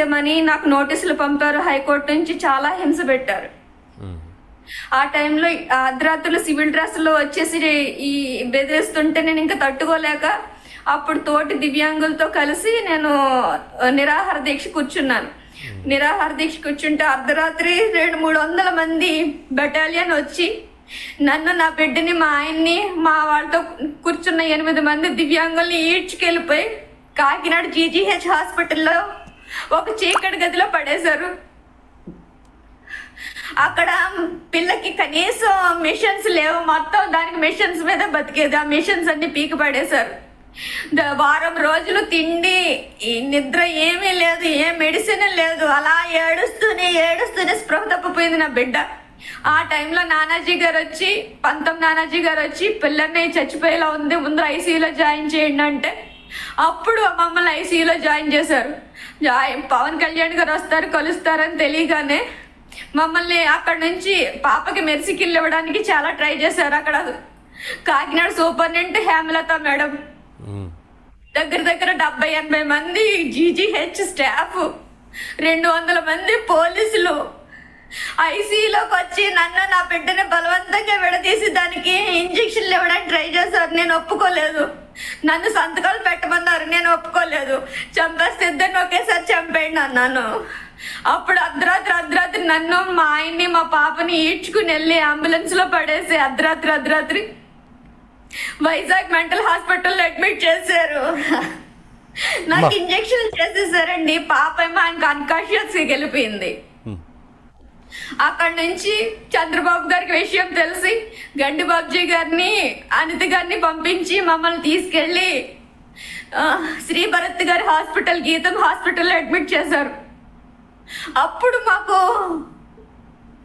తీసేయమని నాకు నోటీసులు పంపారు. హైకోర్టు నుంచి చాలా హింస పెట్టారు. ఆ టైంలో అర్ధరాత్రులు సివిల్ డ్రెస్లో వచ్చేసి ఈ బెదిరిస్తుంటే నేను ఇంకా తట్టుకోలేక అప్పుడు తోటి దివ్యాంగులతో కలిసి నేను నిరాహార దీక్ష కూర్చున్నాను. నిరాహార దీక్ష కూర్చుంటే అర్ధరాత్రి రెండు మూడు వందల మంది బెటాలియన్ వచ్చి నన్ను నా బిడ్డని మా ఆయన్ని మా వాళ్ళతో కూర్చున్న ఎనిమిది మంది దివ్యాంగుల్ని ఈడ్చుకెళ్ళిపోయి కాకినాడ జీజీహెచ్ హాస్పిటల్లో ఒక చీకటి గదిలో పడేశారు. అక్కడ పిల్లకి కనీసం మిషన్స్ లేవు. మొత్తం దానికి మిషన్స్ మీద బతికేది. ఆ మిషన్స్ అన్ని పీకి పడేశారు. వారం రోజులు తిండి నిద్ర ఏమీ లేదు ఏ మెడిసిన్ లేదు. అలా ఏడుస్తూనే ఏడుస్తూనే స్పృహ తప్పిపోయింది నా బిడ్డ. ఆ టైంలో నానాజీ గారు వచ్చి పంతం నానాజీ గారు వచ్చి పిల్లల్ని చచ్చిపోయేలా ఉంది. ముందు ఐసీయూలో జాయిన్ చేయండి అంటే అప్పుడు మమ్మల్ని ఐసీయూలో జాయిన్ చేశారు. జాయిన్ పవన్ కళ్యాణ్ గారు వస్తారు కలుస్తారని తెలియగానే మమ్మల్ని అక్కడ నుంచి పాపకి మెర్సికిల్ ఇవ్వడానికి చాలా ట్రై చేశారు అక్కడ. Kakinada superintendent Hemalatha madam. దగ్గర దగ్గర డెబ్బై ఎనభై మంది జీజీహెచ్ స్టాఫ్. రెండు వందల మంది పోలీసులు. ఐసీలోకి వచ్చి నన్ను నా బిడ్డని బలవంతంగా విడదీసి దానికి ఇంజక్షన్లు ఇవ్వడానికి ట్రై చేశారు. నేను ఒప్పుకోలేదు. నన్ను సంతకాలు పెట్టమన్నారు. నేను ఒప్పుకోలేదు. చంపేస్తే ఇద్దరిని ఒకేసారి చంపేయండి అన్నాను. అప్పుడు అర్ధరాత్రి అర్ధరాత్రి నన్ను మా ఆయన్ని మా పాపని ఈడ్చుకుని వెళ్ళి అంబులెన్స్లో పడేసి అర్ధరాత్రి అర్ధరాత్రి వైజాగ్ మెంటల్ హాస్పిటల్లో అడ్మిట్ చేశారు. నాకు. ఇంజక్షన్ చేసేసారండి. పాప ఏమో ఆయనకు అన్కాన్షియస్ వెళ్ళిపోయింది అక్కడ నుంచి చంద్రబాబు గారికి విషయం తెలిసి గండి బాబ్జీ గారిని అనిత గారిని పంపించి మమ్మల్ని తీసుకెళ్ళి శ్రీ భరత్ గారి హాస్పిటల్ గీతం హాస్పిటల్లో అడ్మిట్ చేశారు. అప్పుడు మాకు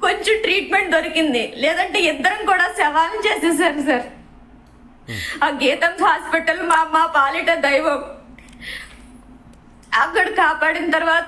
కొంచెం ట్రీట్మెంట్ దొరికింది. లేదంటే ఇద్దరం కూడా శవాలను చేసేసారు సార్. ఆ గీతం హాస్పిటల్ మా అమ్మ పాలిట దైవం. అక్కడ కాపాడిన తర్వాత